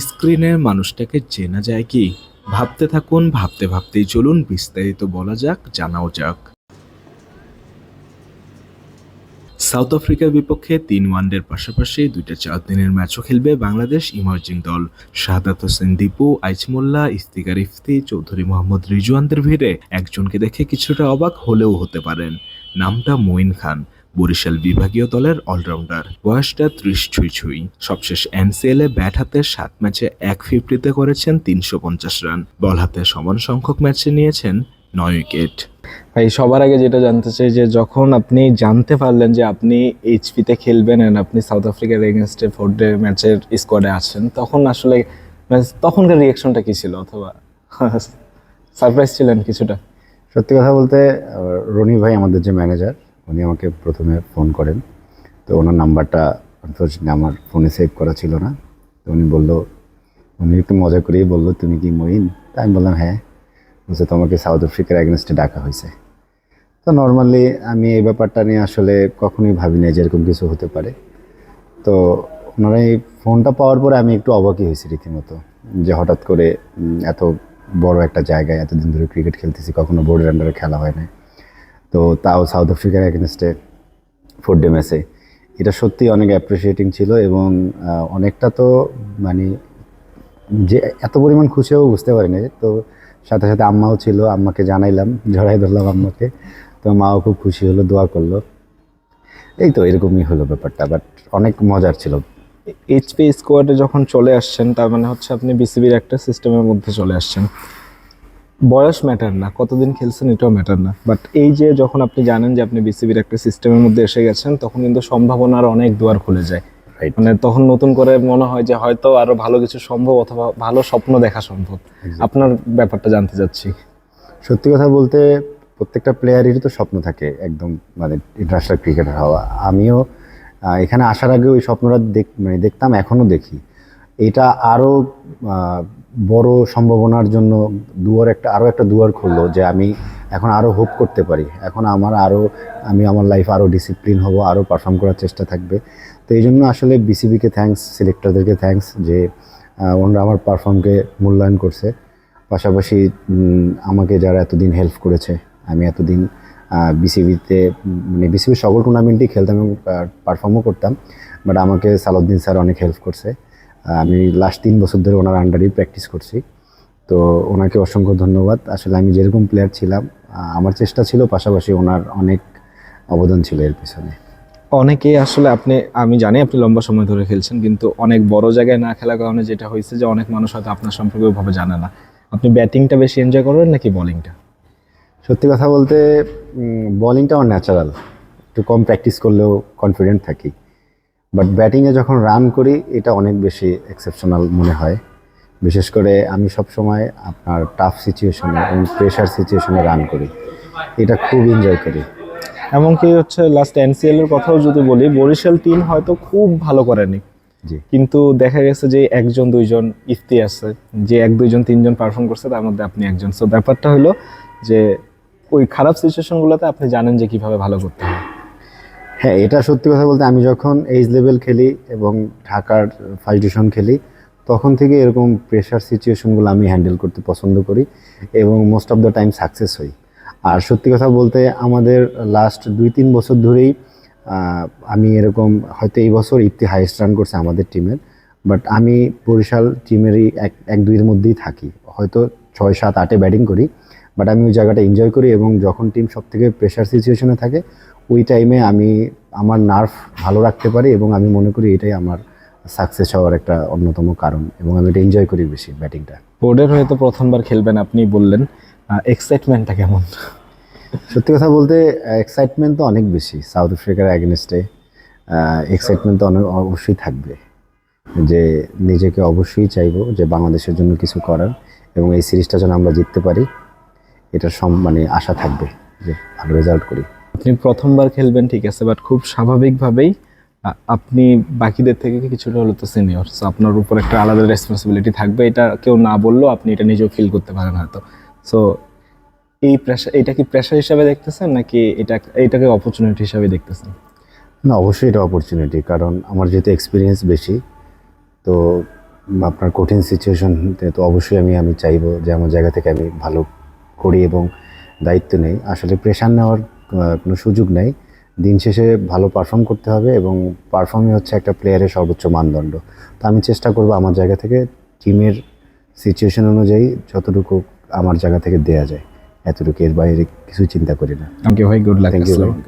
স্ক্রিনের মানুষটাকে চেনা যায় কি? ভাবতে থাকুন, ভাবতে ভাবতেই চলুন, বিস্তারিত বলা যাক, জানাও যাক। সাউথ আফ্রিকার বিপক্ষে তিন ওয়ানডের পাশাপাশি দুইটা চার দিনের ম্যাচও খেলবে বাংলাদেশ ইমার্জিং দল। শাহাদাত হোসেন দীপু আইচমোল্লা ইফতিকার ইফতি, চৌধুরী মোহাম্মদ রিজওয়ানদের ভিড়ে একজনকে দেখে কিছুটা অবাক হলেও হতে পারেন। নামটা মঈন খান। বরিশাল বিভাগীয় দলের অলরাউন্ডার। বয়সটা ত্রিশ ছুঁই ছুঁই। সবশেষ এনসিএল এ ব্যাট হাতে সাত ম্যাচে এক ফিফটিতে করেছেন তিনশো পঞ্চাশ রান। বল হাতে সমান সংখ্যক ম্যাচে নিয়েছেন নয় উইকেট। ভাই সবার আগে যেটা জানতে চাই যে যখন আপনি জানতে পারলেন যে আপনি এইচপিতে খেলবেন and আপনি সাউথ আফ্রিকার এগেনস্টে ফোর ডে ম্যাচের স্কোয়াডে আছেন তখন আসলে মানে তখনকার রিয়াকশনটা কী ছিল? অথবা সারপ্রাইজ ছিলেন কিছুটা? সত্যি কথা বলতে রনি ভাই আমাদের যে ম্যানেজার উনি আমাকে প্রথমে ফোন করেন। তো ওনার নাম্বারটা আনফর্চুনেটলি আমার ফোনে সেভ করা ছিল না। তো উনি বলল, উনি একটু মজা করেই বলল, তুমি কি মঈন? তা আমি বললাম হ্যাঁ। বলছে, তোমাকে সাউথ আফ্রিকার অ্যাগেনস্টে ডাকা হয়েছে। তো নর্মালি আমি এই ব্যাপারটা নিয়ে আসলে কখনোই ভাবি না যে এরকম কিছু হতে পারে। তো ওনারা এই ফোনটা পাওয়ার পরে আমি একটু অবাকই হয়েছি রীতিমতো, যে হঠাৎ করে এত বড় একটা জায়গায় এতদিন ধরে ক্রিকেট খেলতেছি, কখনো বোর্ডের আন্ডারে খেলা হয় না তো তাও সাউথ আফ্রিকার এগেনস্টে ফোর ডে ম্যাচে এটা সত্যি অনেক অ্যাপ্রিসিয়েটিং ছিল এবং অনেকটা তো মানে যে এত পরিমাণ খুশিও বুঝতে পারিনি। তো সাথে সাথে আম্মাও ছিল, আম্মাকে জানাইলাম, জড়াই ধরলাম আম্মাকে। তো মাও খুব খুশি হলো, দোয়া করল। এই তো এরকমই হলো ব্যাপারটা বাট অনেক মজার ছিল। এইচপি স্কোয়াডে যখন চলে আসছেন, তার মানে হচ্ছে আপনি বিসিবির একটা সিস্টেমের মধ্যে চলে আসছেন। বয়স ম্যাটার না কতদিন খেলছেন এটাও ম্যাটার না। বাট এই যে যখন আপনি জানেন যে আপনি বিসিবির একটা সিস্টেমের মধ্যে এসে গেছেন তখন কিন্তু সম্ভাবনার অনেক দুয়ার খুলে যায়। মানে তখন নতুন করে মনে হয় যে হয়তো আরও ভালো কিছু সম্ভব অথবা ভালো স্বপ্ন দেখা সম্ভব। আপনার ব্যাপারটা জানতে চাচ্ছি। সত্যি কথা বলতে প্রত্যেকটা প্লেয়ারেরই তো স্বপ্ন থাকে একদম মানে ইন্টারন্যাশনাল ক্রিকেটার হওয়া। আমিও এখানে আসার আগে ওই স্বপ্নটা দেখ মানে দেখতাম এখনও দেখি। এটা আরও বড় সম্ভাবনার জন্য দুয়ার একটা আরও একটা দুয়ার খুললো যে আমি এখন আরও হোপ করতে পারি। এখন আমার আরও আমি আমার লাইফ আরও ডিসিপ্লিন হব আরও পারফর্ম করার চেষ্টা থাকবে। তো এই জন্য আসলে বিসিবিকে থ্যাঙ্কস সিলেক্টরদেরকে থ্যাঙ্কস যে ওনারা আমার পারফর্মকে মূল্যায়ন করছে। পাশাপাশি আমাকে যারা এতদিন হেল্প করেছে, আমি এতদিন বিসিবিতে মানে বিসিবির সকল টুর্নামেন্টই খেলতাম এবং পারফর্মও করতাম। বাট আমাকে সালাউদ্দিন স্যার অনেক হেল্প করছে। আমি লাস্ট তিন বছর ধরে ওনার আন্ডারেই প্র্যাকটিস করছি। তো ওনাকে অসংখ্য ধন্যবাদ। আসলে আমি যেরকম প্লেয়ার ছিলাম আমার চেষ্টা ছিল পাশাপাশি ওনার অনেক অবদান ছিল এর পিছনে। অনেকে আসলে আপনি আমি জানি আপনি লম্বা সময় ধরে খেলছেন কিন্তু অনেক বড় জায়গায় না খেলার কারণে যেটা হয়েছে যে অনেক মানুষ হয়তো আপনার সম্পর্কে ওইভাবে জানে না। আপনি ব্যাটিংটা বেশি এনজয় করবেন নাকি বোলিংটা সত্যি কথা বলতে বোলিংটা আমার ন্যাচারাল একটু কম প্র্যাকটিস করলেও কনফিডেন্ট থাকি। বাট ব্যাটিংয়ে যখন রান করি এটা অনেক বেশি এক্সেপশনাল মনে হয়। বিশেষ করে আমি সব সময় আপনার টাফ সিচুয়েশনে এবং প্রেশার সিচুয়েশনে রান করি। এটা খুব এনজয় করি। এমনকি হচ্ছে লাস্ট এনসিএল এর কথাও যদি বলি বরিশাল টিম হয়তো খুব ভালো করেনি। জি। কিন্তু দেখা গেছে যে একজন দুইজন ইফতি আছে যে এক দুইজন তিনজন পারফর্ম করছে তার মধ্যে আপনি একজন। সো ব্যাপারটা হলো যে ওই খারাপ সিচুয়েশনগুলোতে আপনি জানেন যে কীভাবে ভালো করতে হয়। হ্যাঁ এটা সত্যি কথা বলতে আমি যখন এইজ লেভেল খেলি এবং ঢাকার ফার্স্ট ডিভিশন খেলি, তখন থেকে এরকম প্রেশার সিচুয়েশনগুলো আমি হ্যান্ডেল করতে পছন্দ করি এবং most of the time success হই। আর সত্যি কথা বলতে আমাদের লাস্ট দুই তিন বছর ধরেই আমি এরকম হয়তো এই বছর ইফতি হাইয়েস্ট রান করছে আমাদের টিমের বাট আমি বরিশাল টিমেরই এক এক দুইয়ের মধ্যেই থাকি। হয়তো ছয়, সাত, আটে ব্যাটিং করি। বাট আমি ওই জায়গাটা এনজয় করি এবং যখন টিম সব থেকে প্রেশার সিচুয়েশনে থাকে ওই টাইমে আমি আমার নার্ভ ভালো রাখতে পারি এবং আমি মনে করি এটাই আমার সাকসেস হওয়ার একটা অন্যতম কারণ এবং আমি এটা এনজয় করি বেশি ব্যাটিংটা বোর্ডের হয়তো প্রথমবার খেলবেন আপনি বললেন। এক্সাইটমেন্টটা কেমন? সত্যি কথা বলতে এক্সাইটমেন্ট তো অনেক বেশি। সাউথ আফ্রিকার অ্যাগেনস্টে এক্সাইটমেন্ট তো অনেক অবশ্যই থাকবে। যে নিজেকে অবশ্যই চাইব যে বাংলাদেশের জন্য কিছু করার এবং এই সিরিজটা যেন আমরা জিততে পারি। এটার সম মানে আশা থাকবে যে ভালো রেজাল্ট করি। আপনি প্রথমবার খেলবেন ঠিক আছে বাট খুব স্বাভাবিকভাবেই আপনি বাকিদের থেকে কিছুটা হলো তো সিনিয়র সো আপনার উপর একটা আলাদা রেসপন্সিবিলিটি থাকবে। এটা কেউ না বললেও আপনি এটা নিজেও ফিল করতে পারেন হয়তো। সো এই প্রেশার এটা কি প্রেশার হিসাবে দেখতেছেন নাকি এটা এটাকে অপরচুনিটি হিসাবে দেখতেছেন? না অবশ্যই এটা অপরচুনিটি কারণ আমার যেহেতু এক্সপিরিয়েন্স বেশি তো আপনার কঠিন সিচুয়েশনতে তো অবশ্যই আমি আমি চাইব যে আমার জায়গা থেকে আমি ভালো করি এবং দায়িত্ব নেই। আসলে প্রেশার নেওয়ার কোনো সুযোগ নেই। দিন শেষে ভালো পারফর্ম করতে হবে এবং পারফর্মই হচ্ছে একটা প্লেয়ারের সর্বোচ্চ মানদণ্ড। তো আমি চেষ্টা করব আমার জায়গা থেকে টিমের সিচুয়েশন অনুযায়ী যতটুকু আমার জায়গা থেকে দেয়া যায়। এতটুকু এর বাইরে কিছু চিন্তা করি না। ওকে ইউ ভাই গুড লাক থ্যাংক আলাইকুম।